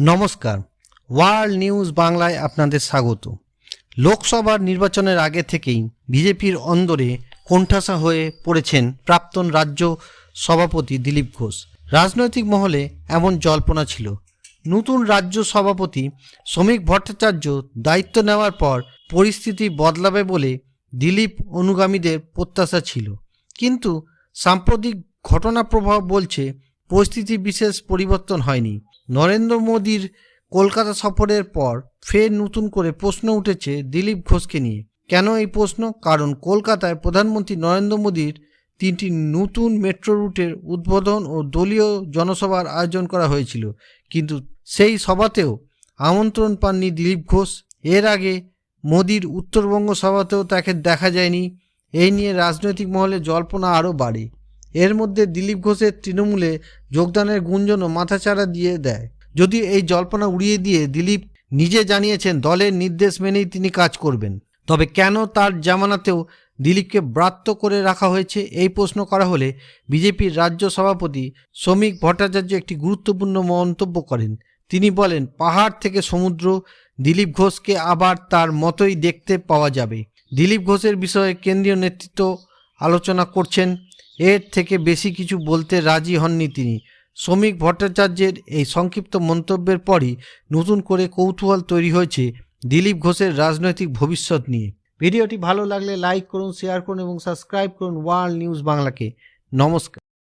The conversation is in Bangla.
নমস্কার। ওয়ার্ল্ড নিউজ বাংলায় আপনাদের স্বাগত। লোকসভার নির্বাচনের আগে থেকেই বিজেপির অন্দরে কোণঠাসা হয়ে পড়েছেন প্রাক্তন রাজ্য সভাপতি দিলীপ ঘোষ। রাজনৈতিক মহলে এমন জল্পনা ছিল। নতুন রাজ্য সভাপতি শ্রমিক ভট্টাচার্য দায়িত্ব নেওয়ার পর পরিস্থিতি বদলাবে বলে দিলীপ অনুগামীদের প্রত্যাশা ছিল। কিন্তু সাম্প্রতিক ঘটনা প্রভাব বলছে, পরিস্থিতি বিশেষ পরিবর্তন হয়নি। নরেন্দ্র মোদীর কলকাতা সফরের পর ফের নতুন করে প্রশ্ন উঠেছে দিলীপ ঘোষকে নিয়ে। কেন এই প্রশ্ন? কারণ কলকাতায় প্রধানমন্ত্রী নরেন্দ্র মোদীর তিনটি নতুন মেট্রো রুটের উদ্বোধন ও দলীয় জনসভার আয়োজন করা হয়েছিল। কিন্তু সেই সভাতেও আমন্ত্রণ পাননি দিলীপ ঘোষ। এর আগে মোদীর উত্তরবঙ্গ সভাতেও তাকে দেখা যায়নি। এই নিয়ে রাজনৈতিক মহলে জল্পনা আরও বাড়ে। এর মধ্যে দিলীপ ঘোষের তৃণমূলে যোগদানের গুঞ্জনও মাথাচাড়া দিয়ে দেয়। যদিও এই জল্পনা উড়িয়ে দিয়ে দিলীপ নিজে জানিয়েছেন, দলের নির্দেশ মেনেই তিনি কাজ করবেন। তবে কেন তার জামানাতেও দিলীপকে ব্রাত্য করে রাখা হয়েছে এই প্রশ্ন করা হলে বিজেপির রাজ্য সভাপতি শ্রমিক ভট্টাচার্য একটি গুরুত্বপূর্ণ মন্তব্য করেন। তিনি বলেন, পাহাড় থেকে সমুদ্র, দিলীপ ঘোষকে আবার তার মতোই দেখতে পাওয়া যাবে। দিলীপ ঘোষের বিষয়ে কেন্দ্রীয় নেতৃত্ব আলোচনা করছেন এর থেকে বেশি কিছু বলতে রাজি হননি তিনি। শ্রমিক ভট্টাচার্যের এই সংক্ষিপ্ত মন্তব্যের পরই নতুন করে কৌতূহল তৈরি হয়েছে দিলীপ ঘোষের রাজনৈতিক ভবিষ্যৎ নিয়ে। ভিডিওটি ভালো লাগলে লাইক করুন, শেয়ার করুন এবং সাবস্ক্রাইব করুন ওয়ার্ল্ড নিউজ বাংলাকে। নমস্কার।